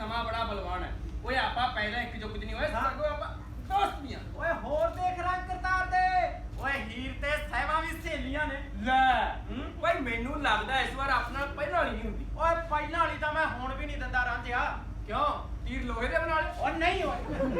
ਸਮਾਂ ਬੜਾ ਬਲਵਾਨ ਹੈ। ਓਏ ਆਪਾਂ ਪਹਿਲਾਂ ਇੱਕ ਜੁਗਤ ਨਹੀਂ ਹੋਏ। ਸਗੋਂ ਆਪਾਂ ਦੋਸਤ ਵੀ ਆ ਓਏ ਹੋਰ ਦੇਖ ਰੰਗ ਕਰਤਾਰ ਦੇ। ਓਏ ਹੀਰ ਤੇ ਸਹਿਬਾ ਵੀ ਸਹੇਲੀਆਂ ਨੇ। ਲੈ। ਓਏ ਮੈਨੂੰ ਲੱਗਦਾ ਇਸ ਵਾਰ ਆਪਣਾ ਪਹਿਲਾਂ ਵਾਲੀ ਨਹੀਂ ਹੁੰਦੀ। ਓਏ ਪਹਿਲਾਂ ਵਾਲੀ ਤਾਂ ਮੈਂ ਹੁਣ ਵੀ ਨਹੀਂ ਦਿੰਦਾ ਰਾਂਝਿਆ ਕਿਉਂ? ਤੀਰ ਲੋਹੇ ਦੇ ਬਣਾ ਲਏ। ਓ ਨਹੀਂ ਓਏ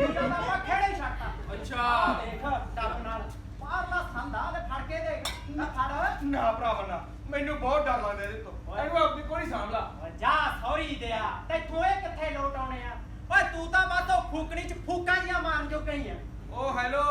ਹੀਰਾ ਤਾਂ ਆਪਾਂ ਖੇੜੇ ਛੱਡਤਾ। ਅੱਛਾ। ਦੇਖ ਟੱਪ ਨਾਲ। ਬਾਹਰਲਾ ਸੰਦਾ ਤੇ ਫੜ ਕੇ ਦੇਖ। ਨਾ ਫੜ। ਨਾ ਭਰਾਵਾ ਨਾ। ਮੈਨੂੰ ਬਹੁਤ ਡਰ ਲੱਗਦਾ ਇਹਦੇ ਤੋਂ। ਇਹਨੂੰ ਆਪਣੀ ਕੋਈ ਸਾਂਭ ਲਾ। ਓਏ ਜਾ ਸੌਰੀ ਦਿਆ। ਤੇ ਤੂੰ ਇਹ ਕਿੱਥੇ ਲੋਟ ਆਉਣੇ ਆ? ਓਏ ਤੂੰ ਤਾਂ ਬਸ ਉਹ ਫੂਕਣੀ ਚ ਫੂਕਾਂ ਜੀਆਂ ਮਾਰਨ ਜੋ ਗਈ ਆ। ਓ ਹੈਲੋ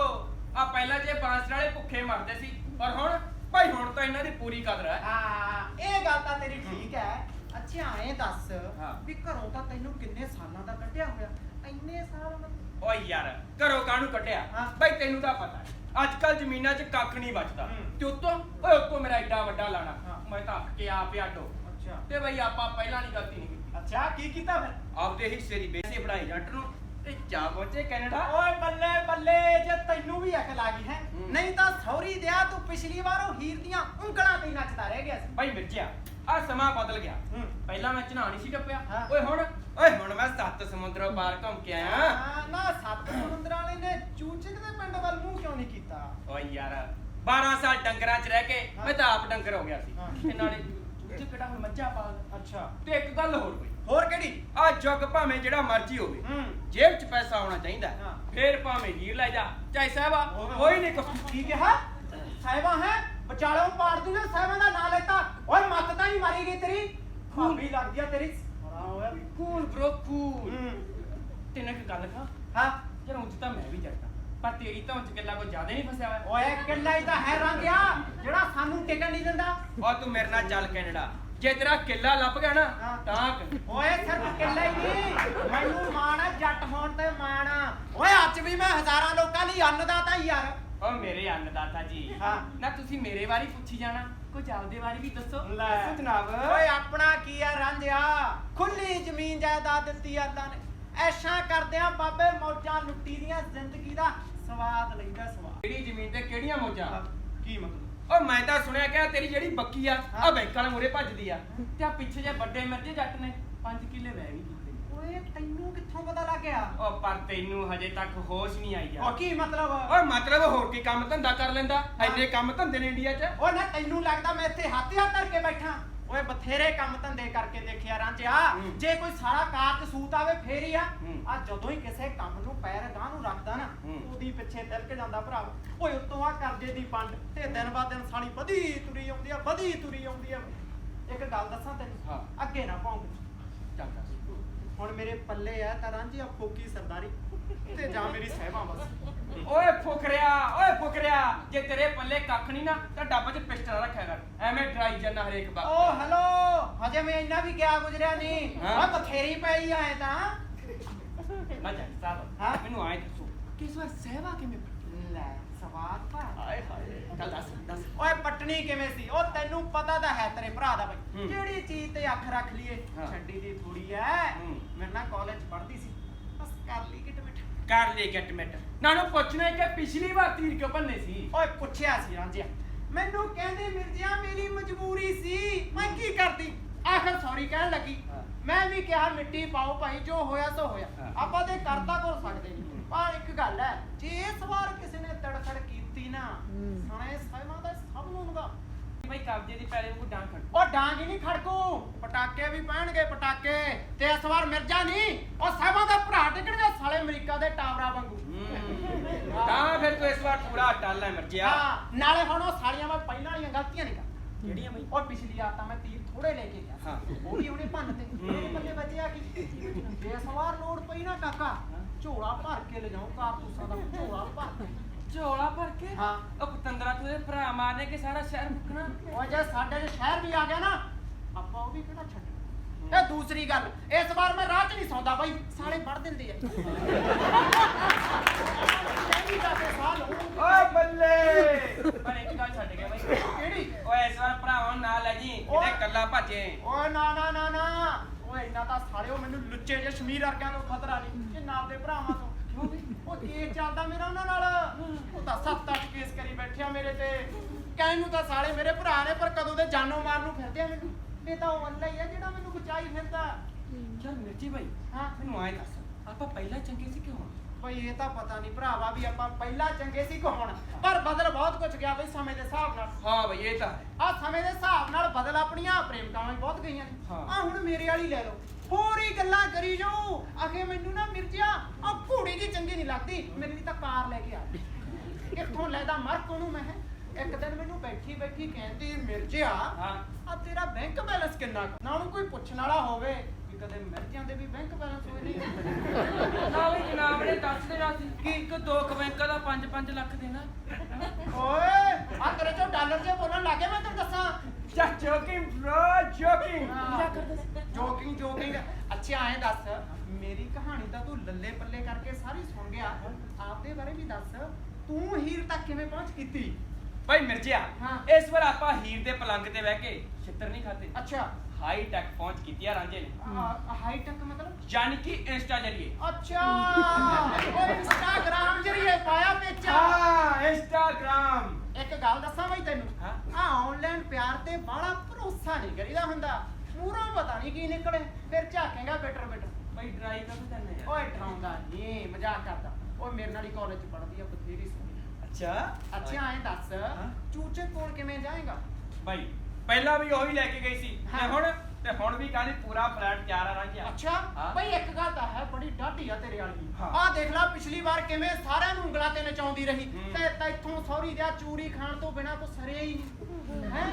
ਆ ਪਹਿਲਾਂ ਜੇ ਬਾਂਸਰ ਵਾਲੇ ਭੁੱਖੇ ਮਰਦੇ ਸੀ ਪਰ ਹੁਣ ਭਾਈ ਹੁਣ ਤਾਂ ਇਹਨਾਂ ਦੀ ਪੂਰੀ ਕਦਰ ਹੈ। ਹਾਂ ਇਹ ਗੱਲ ਤਾਂ ਤੇਰੀ ਠੀਕ ਹੈ। ਅੱਛਾ ਐਂ ਦੱਸ ਹਾਂ। ਵੀ ਘਰੋਂ ਤਾਂ ਤੈਨੂੰ ਕਿੰਨੇ ਸਾਲਾਂ ਦਾ ਕੱਢਿਆ ਹੋਇਆ? ਇੰਨੇ ਸਾਲ ਓਏ ਯਾਰ ਘਰੋਂ ਕਾਹਨੂੰ ਕੱਢਿਆ? ਹਾਂ। ਭਾਈ ਤੈਨੂੰ ਤਾਂ ਪਤਾ ਹੈ ਅੱਜ ਕੱਲ ਜ਼ਮੀਨਾਂ 'ਚ ਕੱਖ ਨਹੀਂ ਬਚਦਾ। ਹੂੰ। ਤੇ ਉੱਤੋਂ ਓਏ ਉੱਤੋਂ ਮੇਰਾ ਐਡਾ ਵੱਡਾ ਲਾਣਾ। ਹਾਂ। ਮੈਂ ਤਾਂ ਅੱਕ ਕੇ ਆ ਪਿਆ ਡੋ ਅੱਛਾ। ਤੇ ਬਈ ਆਪਾਂ ਪਹਿਲਾਂ ਨਹੀਂ ਗਲਤੀ ਨਹੀਂ ਕੀਤੀ। ਅੱਛਾ ਕੀ ਕੀਤਾ ਫਿਰ ਆਪਦੇ ਹਿੱਸੇ ਦੀ ਬੇਸੀ ਬਣਾਈ ਜੱਟ ਨੂੰ ਤੇ ਜਾ ਪਹੁੰਚੇ ਕੈਨੇਡਾ ਓਏ ਬੱਲੇ ਬੱਲੇ ਜੇ ਤੈਨੂੰ ਵੀ ਅਕਲ ਆ ਗਈ ਹੈ ਹੂੰ। ਨਹੀਂ ਤਾਂ ਸੌਰੀ ਦਿਆ ਤੂੰ ਪਿਛਲੀ ਵਾਰ ਉਹ ਹੀਰ ਦੀਆਂ ਉਂਗਲਾਂ ਤੇ ਹੀ ਨੱਚਦਾ ਰਹਿ ਗਿਆ ਸੀ ਭਾਈ ਮਿਰਜਿਆ ਆ ਸਮਾਂ ਬਦਲ ਗਿਆ ਹੂੰ। ਪਹਿਲਾਂ ਮੈਂ ਚਨਾਣੀ ਸੀ ਟੱਪਿਆ ਹਾਂ। ਓਏ ਹੁਣ ਓਏ ਹੁਣ ਮੈਂ ਸੱਤ ਸਮੁੰਦਰੋਂ ਪਾਰ ਘੁੰਮ ਕੇ ਆਇਆ ਹਾਂ, ਨਾ ਸੱਤ ਸਮੁੰਦਰਾਂ ਵਾਲੇ ਨੇ ਚੂਚਕ ਦੇ ਪਿੰਡ ਵੱਲ ਮੂੰਹ ਕਿਉਂ ਨਹੀਂ ਕੀਤਾ ਓਏ ਯਾਰ 12 ਸਾਲ ਡੰਗਰਾਂ 'ਚ ਰਹਿ ਕੇ। ਮੈਂ ਤਾਂ ਆਪ ਡੰਗਰ ਹੋ ਗਿਆ ਸੀ ਹਾਂ। ਤੇ ਨਾਲੇ ਚੂਚੇ ਕਿਹੜਾ ਹੁਣ ਮੱਝਾਂ ਪਾਲਦਾ ਅੱਛਾ। ਤੇ ਇੱਕ ਗੱਲ ਹੋਰ ਕੋਈ ਹੋਰ ਕਿਹੜੀ? ਆ ਜੱਗ ਭਾਵੇਂ ਜਿਹੜਾ ਮਰਜ਼ੀ ਹੋਵੇ ਹੂੰ। ਜੇਬ 'ਚ ਪੈਸਾ ਹੋਣਾ ਚਾਹੀਦਾ। ਹਾਂ। ਫੇਰ ਭਾਵੇਂ ਹੀਰ ਲੈ ਜਾ ਚਾਹੇ ਸਾਹਿਬਾ ਕੋਈ ਨਹੀਂ ਕੁਛ ਕੀ ਕਿਹਾ? ਸਾਹਿਬਾ ਹੈ ਵਿਚਾਲੋਂ ਪਾੜ ਦੂਗਾ ਸਾਹਿਬਾਂ ਦਾ ਨਾਂ ਲੈਤਾ। ਓਏ ਮੱਤ ਤਾਂ ਹੀ ਮਾਰੀ ਗਈ ਤੇਰੀ। ਭਾਬੀ ਲੱਗ ਗਿਆ ਤੇਰੀ। ਬੜਾ ਹੋਇਆ ਕੂਲ ਬ్రో ਕੂਲ ਹੂੰ। ਤੈਨੂੰ ਇੱਕ ਗੱਲ ਕਹਾਂ? ਹਾਂ। ਯਾਰ ਉਂਝ ਤਾਂ ਮੈਂ ਵੀ ਜੱਟਾਂ। ਪਰ ਤੇਰੀ ਤਾਂ ਉਂਝ ਗੱਲਾਂ ਕੋਈ ਜ਼ਿਆਦਾ ਨਹੀਂ ਫਸਿਆ ਹੋਇਆ। ਓਏ ਕਿੱਲਾ ਹੀ ਤਾਂ ਹੈ ਰੰਗਿਆ ਜਿਹੜਾ ਸਾਨੂੰ ਟਿਕਣ ਨਹੀਂ ਦਿੰਦਾ। ਆ ਤੂੰ ਮੇਰੇ ਨਾਲ ਚੱਲ ਕੈਨੇਡਾ। ਜੇ ਤੇਰਾ ਕਿੱਲਾ ਲੱਭ ਗਿਆ ਨਾ ਹਾਂ। ਤਾਂ। ਓਏ ਸਿਰਫ ਕਿੱਲਾ ਹੀ ਨਹੀਂ ਮੈਨੂੰ ਮਾਣ ਜੱਟ ਹੋਣ ਤੇ ਮਾਣ ਆ। ਓਏ ਅੱਜ ਵੀ ਮੈਂ ਹਜ਼ਾਰਾਂ ਲੋਕਾਂ ਲਈ ਅੰਨਦਾਤਾ ਹੀ ਯਾਰ। ਓ ਮੇਰੇ ਅੰਨਦਾਤਾ ਜੀ। ਹਾਂ। ਨਾ ਤੁਸੀਂ ਮੇਰੇ ਬਾਰੇ ਪੁੱਛੀ ਜਾਣਾ। ਕੁਝ ਆਪਦੇ ਬਾਰੇ ਵੀ ਦੱਸੋ। ਲੈ। ਦੱਸੋ ਜਨਾਬ। ਓਏ ਆਪਣਾ ਕੀ ਆ ਰਾਂਝਿਆ ਖੁੱਲੀ ਜ਼ਮੀਨ ਜਾਇਦਾਦ ਦਿੱਤੀ ਅੱਲਾ ਨੇ। ਐਸ਼ਾਂ ਕਰਦਿਆਂ ਬਾਬੇ ਮੌਜਾਂ ਲੁੱਟੀ ਦੀਆਂ ਜ਼ਿੰਦਗੀ ਦਾ ਸਵਾਦ ਲੈਂਦਾ ਸਵਾਦ। ਕਿਹੜੀ ਜ਼ਮੀਨ ਤੇ ਕਿਹੜੀਆਂ ਮੌਜਾਂ? ਕੀ ਮਤਲਬ? ਓ ਮੈਂ ਤਾਂ ਸੁਣਿਆ ਕਿ ਤੇਰੀ ਜਿਹੜੀ ਬੱਕੀ ਆ ਆ। ਬੈਂਕਾਂ ਵਾਲੇ ਮੂਰੇ ਭੱਜਦੀ ਆ। ਤੇ ਆ ਪਿੱਛੇ ਜੇ ਵੱਡੇ ਮਿਰਜੇ ਜੱਟ ਨੇ 5 ਕਿੱਲੇ ਵਹਿ ਵੀ ਕੀਤੇ। ਓਏ ਤੈਨੂੰ ਕਿੱਥੋਂ ਪਤਾ ਲੱਗ ਗਿਆ? ਓ ਪਰ ਤੈਨੂੰ ਹਜੇ ਤੱਕ ਹੋਸ਼ ਨਹੀਂ ਆਈ ਉਹ ਯਾਰ ਕੀ ਮਤਲਬ? ਓਏ ਮਤਲਬ ਹੋਰ ਕੀ ਕੰਮ ਧੰਦਾ ਕਰ ਲੈਂਦਾ। ਐਨੇ ਕੰਮ ਧੰਦੇ ਨੇ ਇੰਡੀਆ 'ਚ? ਓ ਨਾ ਤੈਨੂੰ ਲੱਗਦਾ ਮੈਂ ਇੱਥੇ ਹੱਥ ਹੱਥ ਕਰਕੇ ਬੈਠਾ? ਓਏ ਬਥੇਰੇ ਕੰਮ ਧੰਦੇ ਕਰਕੇ ਦੇਖਿਆ ਰਾਂਝਿਆ ਹੂੰ। ਜੇ ਕੋਈ ਸਾਰਾ ਕਾਰਜ ਸੂਤ ਆਵੇ ਫੇਰ ਹੀ ਆ ਹੂੰ। ਆ ਜਦੋਂ ਹੀ ਕਿਸੇ ਕੰਮ ਨੂੰ ਪੈਰ ਗਾਂ ਨੂੰ ਰੱਖਦਾ ਨਾ ਹੂੰ। ਉਹਦੀ ਪਿੱਛੇ ਤਿਲਕ ਜਾਂਦਾ ਭਰਾ ਓਏ ਉੱਤੋਂ ਆ ਕਰਜ਼ੇ ਦੀ ਪੰਡ ਤੇ ਦਿਨ ਬਾਅਦ ਦਿਨ ਸਾਲੀ ਵਧੀ ਤੁਰੀ ਆਉਂਦੀ ਆ ਵਧੀ ਤੁਰੀ ਆਉਂਦੀ ਆ ਇੱਕ ਗੱਲ ਦੱਸਾਂ ਤੈਨੂੰ ਹਾਂ। ਅੱਗੇ ਨਾ ਭੌਂਕ ਚੱਲ ਦੱਸ ਹੁਣ ਮੇਰੇ ਪੱਲੇ ਆ ਤਾਂ ਰਾਂਝੀ ਆ ਫੋਕੀ ਸਰਦਾਰੀ ਤੇ ਜਾਂ ਮੇਰੀ ਸਹਿਬਾ ਬਸ ਓਏ ਫੁਕਰਿਆ ਓਏ ਫੁਕਰਿਆ ਜੇ ਤੇਰੇ ਪੱਲੇ ਕੱਖ ਨਹੀਂ ਨਾ ਤਾਂ ਡੱਬ 'ਚ ਪਿਸਟਲ ਰੱਖਿਆ ਕਰ ਐਵੇਂ ਡਰਾਈ ਜਾਂਦਾ ਹਰੇਕ ਓ ਵਕਤ ਹੈਲੋ ਹਜੇ ਮੈਂ ਇੰਨਾ ਵੀ ਗਿਆ ਗੁਜਰਿਆ ਨਹੀਂ ਹਾਂ। ਬਥੇਰੀ ਪਈ ਆਏ ਤਾਂ ਨਾ ਜਾ ਸਾਹਿਬ ਹਾਂ? ਮੈਨੂੰ ਆਏ ਦੱਸੋ ਕਿ ਇਸ ਵਾਰ ਸਹਿਵਾ ਕਿਵੇਂ ਪੱਟੀ? ਲੈ ਸਵਾਦ ਭਾ ਹਾਏ ਹਾਏ ਚੱਲ ਦੱਸ ਦੱਸ ਓਏ ਪਟਣੀ ਕਿਵੇਂ ਸੀ ਉਹ ਤੈਨੂੰ ਪਤਾ ਤਾਂ ਹੈ ਤੇਰੇ ਭਰਾ ਦਾ ਬਈ ਹੂੰ। ਜਿਹੜੀ ਚੀਜ਼ ਤੇ ਅੱਖ ਰੱਖ ਲਈਏ ਹਾਂ। ਛੱਡੀ ਦੀ ਥੋੜੀ ਐ ਹੂੰ। ਮੇਰੇ ਨਾਲ ਕਾਲਜ ਪੜ੍ਹਦੀ ਸੀ ਬਸ ਕਰ ਲਈ ਕਿਟ ਮਿਟ ਕਰ ਲੈ ਗੈਟ ਮਿਟ। ਨਾਨੂੰ ਪੁੱਛਣਾ ਕਿ ਪਿਛਲੀ ਵਾਰ ਤੀਰ ਕਿਉਂ ਭੰਨੇ ਸੀ? ਓਏ ਪੁੱਛਿਆ ਸੀ ਰਾਂਝਿਆ। ਮੈਨੂੰ ਕਹਿੰਦੇ ਮਿਰਜ਼ਿਆ ਮੇਰੀ ਮਜਬੂਰੀ ਸੀ। ਮੈਂ ਕੀ ਕਰਦੀ? ਆਖਰ ਸੌਰੀ ਕਹਿਣ ਲੱਗੀ। ਹਾਂ। ਮੈਂ ਵੀ ਕਿਹਾ ਮਿੱਟੀ ਪਾਓ ਭਾਈ ਜੋ ਹੋਇਆ ਸੋ ਹੋਇਆ। ਹਾਂ। ਆਪਾਂ ਤੇ ਕਰਤਾ ਕਰ ਸਕਦੇ ਨਹੀਂ। ਹੂੰ। ਪਰ ਇੱਕ ਗੱਲ ਹੈ ਜੇ ਇਸ ਵਾਰ ਕਿਸੇ ਨੇ ਤੜਫੜ ਕੀਤੀ ਨਾ ਸਣੇ ਸਹਿਮਾਂ ਦਾ ਸਭ ਨੂੰ ਲਗਾ ਭਾਈ ਕਬਜੇ ਦੀ ਪੈਰੇ ਨੂੰ ਡਾਂਗ ਖੜ ਉਹ ਡਾਂਗ ਹੀ ਨਹੀਂ ਖੜਕੂ ਪਟਾਕੇ ਵੀ ਪੈਣਗੇ ਪਟਾਕੇ ਤੇ ਇਸ ਵਾਰ ਮਿਰਜ਼ਾ ਨਹੀਂ ਉਹ ਸਹਿਬਾਂ ਦਾ ਭਰਾ ਟਿਕਣਗੇ ਸਾਲੇ ਅਮਰੀਕਾ ਦੇ ਟਾਵਰਾਂ ਵਾਂਗੂ। ਤਾਂ ਫਿਰ ਤੂੰ ਇਸ ਵਾਰ ਪੂਰਾ ਟੱਲ ਹੈ ਮਰਜਿਆ। ਹਾਂ ਨਾਲੇ ਹੁਣ ਉਹ ਸਾਲੀਆਂ ਮੈਂ ਪਹਿਲਾਂ ਵਾਲੀਆਂ ਗਲਤੀਆਂ ਨਹੀਂ ਕਰਦਾ। ਜਿਹੜੀਆਂ ਬਈ? ਉਹ ਪਿਛਲੀ ਵਾਰ ਤਾਂ ਮੈਂ ਤੀਰ ਥੋੜੇ ਲੈ ਕੇ ਗਿਆ। ਹਾਂ। ਉਹ ਵੀ ਉਹਨੇ ਭੰਨ ਤੇ। ਮੇਰੇ ਪੱਲੇ ਬਚਿਆ ਕੀ? ਜੇ ਸਵਾਰ ਲੋੜ ਪਈ ਨਾ ਕਾਕਾ ਝੋਲਾ ਭਰ ਕੇ ਲਿਜਾਉ ਕਾਰਤੂਸਾਂ ਦਾ ਝੋਲਾ ਭਰ ਕੇ। ਝੋਲਾ ਭਰ ਕੇ? ਹਾਂ। ਉਹ ਪਤੰਦਰਾ ਤੂੰ ਇਹਦੇ ਭਰਾ ਮਾਰਨੇ ਕਿ ਸਾਰਾ ਸ਼ਹਿਰ ਮੁੱਕਣਾ? ਉਹ ਜੇ ਸਾਡੇ ਦੇ ਸ਼ਹਿਰ ਵੀ ਆ ਗਿਆ ਨਾ ਆਪਾਂ ਉਹ ਵੀ ਕਿਹੜਾ ਛੱਡਣਾ? ਤੇ ਦੂਸਰੀ ਗੱਲ ਇਸ ਵਾਰ ਮੈਂ ਰਾਹ 'ਚ ਨਹੀਂ ਸੌਂਦਾ ਬਾਈ ਸਾਲੇ ਵੜ ਦਿੰਦੇ ਆ। ਕਹਿੰਦੀ ਜਾ ਕੇ ਸਾਹ ਲਊ। ਓਏ ਬੱਲੇ! ਪਰ ਇੱਕ ਗੱਲ ਛੱਡ ਗਿਆ ਬਾਈ। ਕਿਹੜੀ? ਓਏ ਇਸ ਵਾਰ ਭਰਾਵਾਂ ਨੂੰ ਨਾਲ ਲੈ ਜੀ ਓਏ। ਕਿਤੇ ਕੱਲਾ ਭਾਜੇ। ਓਏ ਨਾ ਨਾ ਨਾ ਨਾ। ਓਏ ਇੰਨਾ ਤਾਂ ਸਾਲਿਓ ਮੈਨੂੰ ਲੁੱਚੇ ਜੇ ਸ਼ਮੀਰ ਵਰਗਿਆਂ ਤੋਂ ਖਤਰਾ ਨਹੀਂ। ਕਿ ਨਾਲ ਦੇ ਭਰਾਵਾਂ ਤੋਂ। ਕਿਉਂ ਵੀ? ਉਹ ਕੇਸ ਚੱਲਦਾ ਮੇਰਾ ਉਹਨਾਂ ਨਾਲ। ਉਹ ਤਾਂ ਸੱਤ ਅੱਠ ਕੇਸ ਕਰੀ ਬੈਠਿਆ ਮੇਰੇ ਤੇ। ਕਹਿਣ ਨੂੰ ਤਾਂ ਸਾਲੇ ਮੇਰੇ ਭਰਾ ਨੇ ਪਰ ਕਦੋਂ ਦੇ ਜਾਨੋਂ ਮਾਰਨ ਨੂੰ ਫਿਰਦੇ ਆ ਮੈਨੂੰ। ਇਹ ਤਾਂ ਉਹ ਅੱਲਾ ਹੀ ਆ ਜਿਹੜਾ ਮੈਨੂੰ ਬਚਾਈ ਫਿਰਦਾ। ਚੱਲ ਮਿਰਜੀ ਭਾਈ ਹਾਂ। ਮੈਨੂੰ ਆਏ ਦੱਸ ਆਪਾਂ ਪਹਿਲਾਂ ਚੰਗੇ ਸੀ ਕਿ ਹੁਣ? ਬਈ ਇਹ ਤਾਂ ਪਤਾ ਨਹੀਂ ਭਰਾਵਾ ਵੀ ਆਪਾਂ ਪਹਿਲਾਂ ਚੰਗੇ ਸੀ ਕਿ ਹੁਣ। ਪਰ ਬਦਲ ਬਹੁਤ ਕੁਝ ਗਿਆ ਬਈ ਸਮੇਂ ਦੇ ਹਿਸਾਬ ਨਾਲ। ਹਾਂ ਬਈ ਇਹ ਤਾਂ ਹੈ। ਆ ਸਮੇਂ ਦੇ ਹਿਸਾਬ ਨਾਲ ਬਦਲ ਆਪਣੀਆਂ ਪ੍ਰੇਮਕਾਵਾਂ ਵੀ ਬਹੁਤ ਗਈਆਂ ਨੇ। ਹਾਂ। ਆ ਹੁਣ ਮੇਰੇ ਵਾਲੀ ਲੈ ਲਓ। ਹੀ ਗੱਲਾਂ ਕਰੀ ਜਾਓ ਆਖੇ ਮੈਨੂੰ ਨਾ ਮਿਰਜਾ ਆ ਘੋੜੀ ਜੀ ਚੰਗੀ ਨਹੀਂ ਲੱਗਦੀ। ਮੇਰੇ ਲਈ ਤਾਂ ਕਾਰ ਲੈ ਕੇ ਆ। ਕਿੱਥੋਂ ਲੈਦਾ ਮਰਕ ਉਹਨੂੰ ਮੈਂ ਇੱਕ ਦਿਨ ਮੈਨੂੰ ਬੈਠੀ ਬੈਠੀ ਕਹਿੰਦੀ ਮਿਰਜਾ ਹਾਂ। ਆ ਤੇਰਾ ਬੈਂਕ ਬੈਲੈਂਸ ਕਿੰਨਾ ਕੁ? ਨਾ ਉਹਨੂੰ ਕੋਈ ਪੁੱਛਣ ਵਾਲਾ ਹੋਵੇ ਵੀ ਕਦੇ ਮਿਰਜਿਆਂ ਦੇ ਵੀ ਬੈਂਕ ਬੈਲੈਂਸ ਹੋਏ ਨਹੀਂ ਨਾ। ਵੀ ਜਨਾਬ ਨੇ ਦੱਸ ਦੇਣਾ ਸੀ ਕਿ ਇੱਕ ਦੋ ਕੁ ਬੈਂਕਾਂ ਦਾ 5-5 ਲੱਖ ਦੇਣਾ। ਓਏ ਆ ਤੇਰੇ ਚੋਂ ਡਾਲਰ ਜੇ ਬੋਲਣ ਲੱਗੇ ਮੈਂ ਤੈਨੂੰ ਦੱਸਾਂ। ਜਾ joking bro joking joking joking ਅੱਛਾ ਐਂ ਦੱਸ ਮੇਰੀ ਕਹਾਣੀ ਤਾਂ ਤੂੰ ਲੱਲੇ ਪੱਲੇ ਕਰਕੇ ਸਾਰੀ ਸੁਣ ਗਿਆ। ਆਪਦੇ ਬਾਰੇ ਵੀ ਦੱਸ ਤੂੰ ਹੀਰ ਤੱਕ ਕਿਵੇਂ ਪਹੁੰਚ ਕੀਤੀ? ਭਾਈ ਮਿਰਜਿਆ ਹਾਂ। ਇਸ ਵਾਰ ਆਪਾਂ ਹੀਰ ਦੇ ਪਲੰਗ ਤੇ ਬਹਿ ਕੇ ਛਿੱਤਰ ਨਹੀਂ ਖਾਦੇ ਅੱਛਾ। ਹਾਈ ਟੈਕ ਪਹੁੰਚ ਕੀਤੀ ਆ ਰਾਂਝੇ ਨੇ। ਹਾਈ ਟੈਕ ਮਤਲਬ? ਯਾਨੀ ਕਿ ਇੰਸਟਾ ਜਰੀਏ। ਅੱਛਾ। ਉਹ ਇੰਸਟਾਗ੍ਰਾਮ ਜਰੀਏ ਪਾਇਆ ਪੇਚਾ ਹਾਂ ਇੰਸਟਾਗ੍ਰਾਮ ਇੱਕ ਗੱਲ ਦੱਸਾਂ ਬਈ ਤੈਨੂੰ? ਹਾਂ। ਆ ਆਨਲਾਈਨ ਪਿਆਰ ਤੇ ਬਾਹਲਾ ਭਰੋਸਾ ਨਹੀਂ ਕਰੀਦਾ ਹੁੰਦਾ। ਮੂਹਰੋਂ ਪਤਾ ਨਹੀਂ ਕੀ ਨਿਕਲੇ। ਫਿਰ ਝਾਕੇਗਾ ਬਿਟਰ ਬਿਟਰ ਭਾਈ ਡਰਾਈ ਕਰ ਦਿੰਦਾ ਯਾਰ? ਓਏ ਡਰਾਉਂਦਾ ਨਹੀਂ ਮਜ਼ਾਕ ਕਰਦਾ। ਓਏ ਮੇਰੇ ਨਾਲ ਹੀ ਕਾਲਜ ਚ ਪੜ੍ਹਦੀ ਆ ਬਥੇਰੀ ਸੋਹਣੀ। ਅੱਛਾ ਅੱਛਾ ਐਂ ਦੱਸ ਹਾਂ। ਚੂਚੇ ਕੋਲ ਕਿਵੇਂ ਜਾਏਗਾ ਭਾਈ ਪਹਿਲਾਂ ਵੀ ਉਹੀ ਲੈ ਕੇ ਗਈ ਸੀ ਤੇ ਹਾਂ। ਹੁਣ ਤੇ ਹੁਣ ਵੀ ਕਹਿੰਦੀ ਪੂਰਾ ਫਲੈਟ ਤਿਆਰ ਆ ਰਾਂਝਿਆ ਅੱਛਾ ਹਾਂ। ਬਈ ਇੱਕ ਗੱਲ ਤਾਂ ਹੈ ਬੜੀ ਡਾਢੀ ਆ ਤੇਰੇ ਵਾਲੀ ਹਾਂ। ਆਹ ਦੇਖ ਲੈ ਪਿਛਲੀ ਵਾਰ ਕਿਵੇਂ ਸਾਰਿਆਂ ਨੂੰ ਉਂਗਲਾਂ ਤੇ ਨਚਾਉਂਦੀ ਰਹੀ ਹੂੰ। ਤੇ ਤੈਥੋਂ ਸੌਰੀ ਦਾ ਚੂਰੀ ਖਾਣ ਤੋਂ ਬਿਨਾ ਕੋ ਸਰਿਆ ਹੀ ਨਹੀਂ ਹੈ